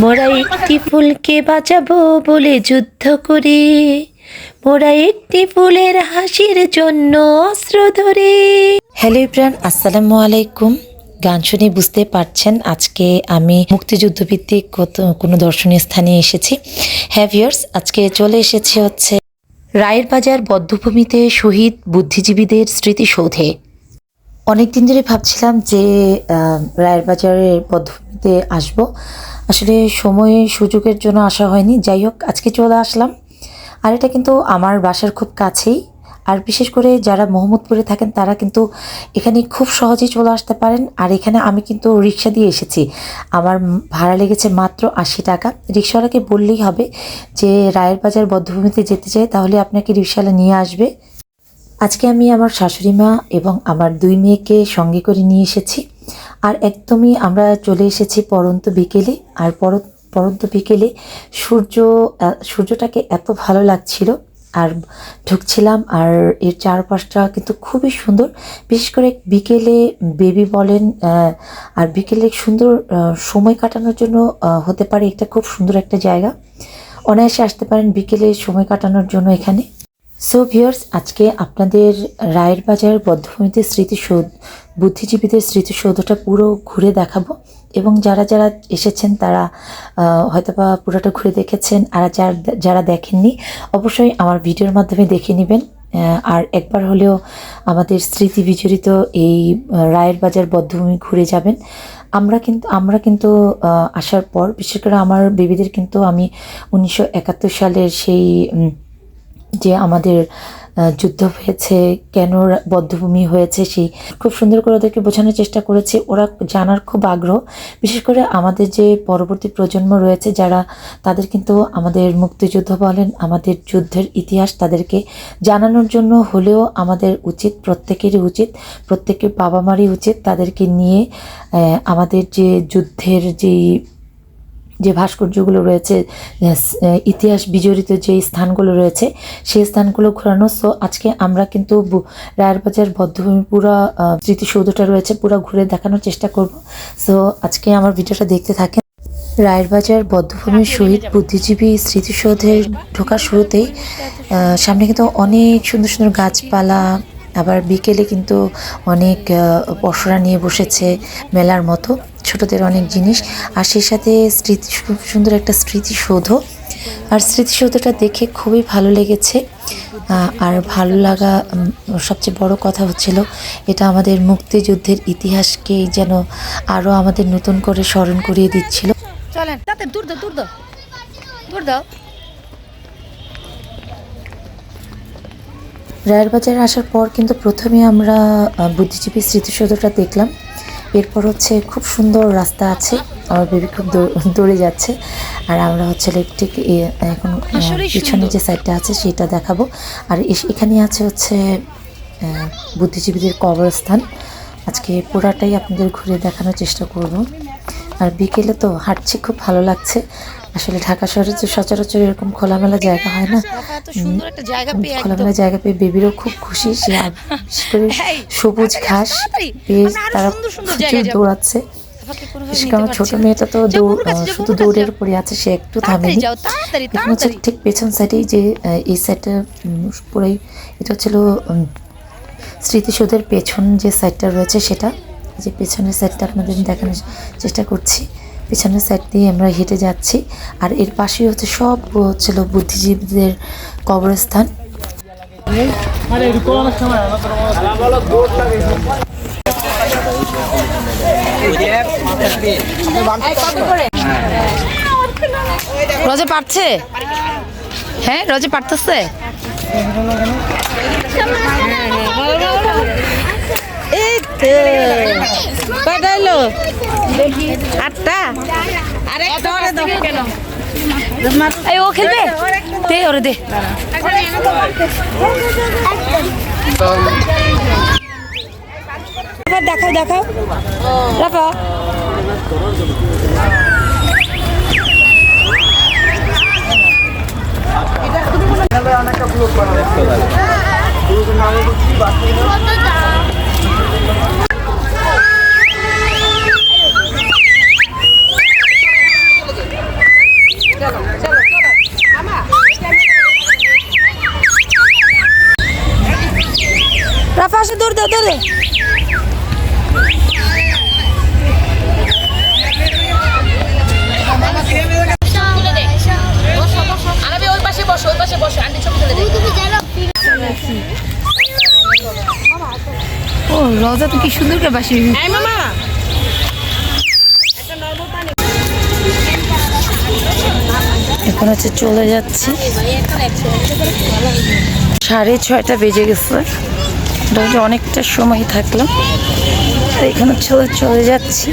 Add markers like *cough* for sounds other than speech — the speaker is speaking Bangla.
মোরা একটি ফুলকে বাঁচাবো বলে যুদ্ধ করে। মোরা একটি ফুলের হাসির জন্য অস্ত্র ধরে। হ্যালো ইব্রান, আসসালামু আলাইকুম। গান শুনে বুঝতে পারছেন আজকে আমি মুক্তিযুদ্ধভিত্তিক কত- কোনো দর্শনীয় স্থানে এসেছি। হ্যাভিয়ার্স আজকে চলে এসেছে হচ্ছে রায়ের বাজার বদ্ধভূমিতে শহীদ বুদ্ধিজীবীদের স্মৃতিসৌধে। অনেক দিন ধরে ভাবছিলাম যে রায়ের বাজারের পদ্ধতিতে আসব। আসলে সময় সুযোগের জন্য আসা হয়নি। যাই হোক, আজকে চলে আসলাম। আর এটা কিন্তু আমার বাসার খুব কাছেই। আর বিশেষ করে যারা মোহাম্মদপুরে থাকেন, তারা কিন্তু এখানে খুব সহজেই চলে আসতে পারেন। আর এখানে আমি কিন্তু রিক্সা দিয়ে এসেছি। আমার ভাড়া লেগেছে মাত্র আশি টাকা। রিক্সাওয়ালাকে বললেই হবে যে রায়ের বাজার বদ্ধভূমিতে যেতে চাই, তাহলে আপনাকে রিক্সাওয়ালা নিয়ে আসবে। আজকে আমি আমার শাশুড়ি মা এবং আমার দুই মেয়েকে সঙ্গে করে নিয়ে এসেছি। আর একদমই আমরা চলে এসেছি পরন্ত বিকেলে। আর পর পরন্ত বিকেলে সূর্য সূর্যটাকে এত ভালো লাগছিল। আর ঢুকছিলাম আর এর চারপাশটা কিন্তু খুবই সুন্দর। বিশেষ করে বিকেলে বেবি বলেন আর বিকেলে সুন্দর সময় কাটানোর জন্য হতে পারে এটা খুব সুন্দর একটা জায়গা। অনায়াসে আসতে পারেন বিকেলে সময় কাটানোর জন্য এখানে। সো ভিউয়ার্স আজকে আপনাদের রায়ের বাজার বদ্ধভূমিতে স্মৃতিসৌধ বুদ্ধিজীবীদের স্মৃতিসৌধটা পুরো ঘুরে দেখাবো এবং যারা যারা এসেছেন তারা আহ, হয়তোবা পুরোটা ঘুরে দেখেছেন আর যারা যারা দেখেননি অবশ্যই আমার ভিডিওর মাধ্যমে দেখে নেবেন। আর একবার হলেও আমাদের স্মৃতি বিজড়িত এই রায়ের বাজার বদ্ধভূমি ঘুরে যাবেন। আমরা কিন্তু আমরা কিন্তু আসার পর বিশেষ করে আমার বেবিদের কিন্তু আমি উনিশশো একাত্তর সালের সেই যে আমাদের যুদ্ধ হয়েছে, কেন বদ্ধভূমি হয়েছে, সেই খুব সুন্দর করে ওদেরকে বোঝানোর চেষ্টা করেছে। ওরা জানার খুব আগ্রহ। বিশেষ করে আমাদের যে পরবর্তী প্রজন্ম রয়েছে, যারা, তাদের কিন্তু আমাদের মুক্তিযুদ্ধ বলেন, আমাদের যুদ্ধের ইতিহাস তাদেরকে জানানোর জন্য হলেও আমাদের উচিত, প্রত্যেকেরই উচিত, প্রত্যেকের বাবা মারই উচিত তাদেরকে নিয়ে আমাদের যে যুদ্ধের যেই যে ভাস্কর্যগুলো রয়েছে ইতিহাস বিজড়িত যে স্থানগুলো রয়েছে সেই স্থানগুলো ঘোরানো। সো আজকে আমরা কিন্তু রায়েরবাজার বদ্ধভূমি পুরো স্মৃতিসৌধটা রয়েছে পুরো ঘুরে দেখানোর চেষ্টা করব। সো আজকে আমার ভিডিওটা দেখতে থাকেন। রায়েরবাজার বদ্ধভূমির শহীদ বুদ্ধিজীবী স্মৃতিসৌধের ঢোকার শুরুতেই সামনে কিন্তু অনেক সুন্দর সুন্দর গাছপালা আবার বিকেলে কিন্তু অনেক পসরা নিয়ে বসেছে মেলার মতো। ছোটদের অনেক জিনিস। আর সেই সাথে স্মৃতি খুব সুন্দর একটা স্মৃতিসৌধ। আর স্মৃতিসৌধটা দেখে খুবই ভালো লেগেছে। আর ভালো লাগা সবচেয়ে বড় কথা হচ্ছিল এটা আমাদের মুক্তিযুদ্ধের ইতিহাসকে যেন আরও আমাদের নতুন করে স্মরণ করিয়ে দিচ্ছিল। চলেন তাতে দূর দাও দূর দাও দূর দাও। রায়ের বাজারে আসার পর কিন্তু প্রথমে আমরা বুদ্ধিজীবী স্মৃতিসৌধটা দেখলাম। এরপর হচ্ছে খুব সুন্দর রাস্তা আছে। আমার বেবি খুব দৌড়ে যাচ্ছে। আর আমরা হচ্ছে ইলেকট্রিক এখন পিছনে যে সাইডটা আছে সেটা দেখাবো। আর এখানে আছে হচ্ছে বুদ্ধিজীবীদের কবরস্থান। আজকে পুরাটাই আপনাদের ঘুরে দেখানোর চেষ্টা করব। আর বিকেলে তো হাঁটছি খুব ভালো লাগছে। আসলে ঢাকা শহরে তো সচরাচর এরকম খোলামেলা জায়গা হয় না। খোলামেলা জায়গা পেয়ে বেবিরও খুব খুশি সে করে *laughs* সবুজ ঘাস পেয়ে তারা দৌড়াচ্ছে। রাফাকে কোনোভাবে বিশেষ নিতে করে আমার ছোট মেয়েটা তো শুধু দৌড়ের উপরে আছে সে একটু থামেনি। হচ্ছে ঠিক পেছন সাইডেই যে এই সাইডটা পুরাই এটা হচ্ছিল স্মৃতিসৌধের পেছন যে সাইডটা রয়েছে সেটা। যে পেছনের সাইডটা আপনাদের দেখানোর চেষ্টা করছি। পেছনের সাইড দিয়ে আমরা হেঁটে যাচ্ছি। আর এর পাশেই হচ্ছে সব হচ্ছিল বুদ্ধিজীবীদের কবরস্থান। রজে পারছে? হ্যাঁ রজে পারতেছে? এই কয়টা এলো এই ও খেলবে? দে ওরে দে। দেখাও দেখাও। রাফা আসে দৌড় দে দৌড় দে আরবি ওই পাশে বসো ওই পাশে বসো আন্টি ছবি তুলে দে ও রোজা তো কি সুন্দর করে বাসি এখন হচ্ছে চলে যাচ্ছি। সাড়ে ছয়টা বেজে গেছে। মোটামুটি অনেকটা সময় থাকলাম আর এখানে চলে চলে যাচ্ছি।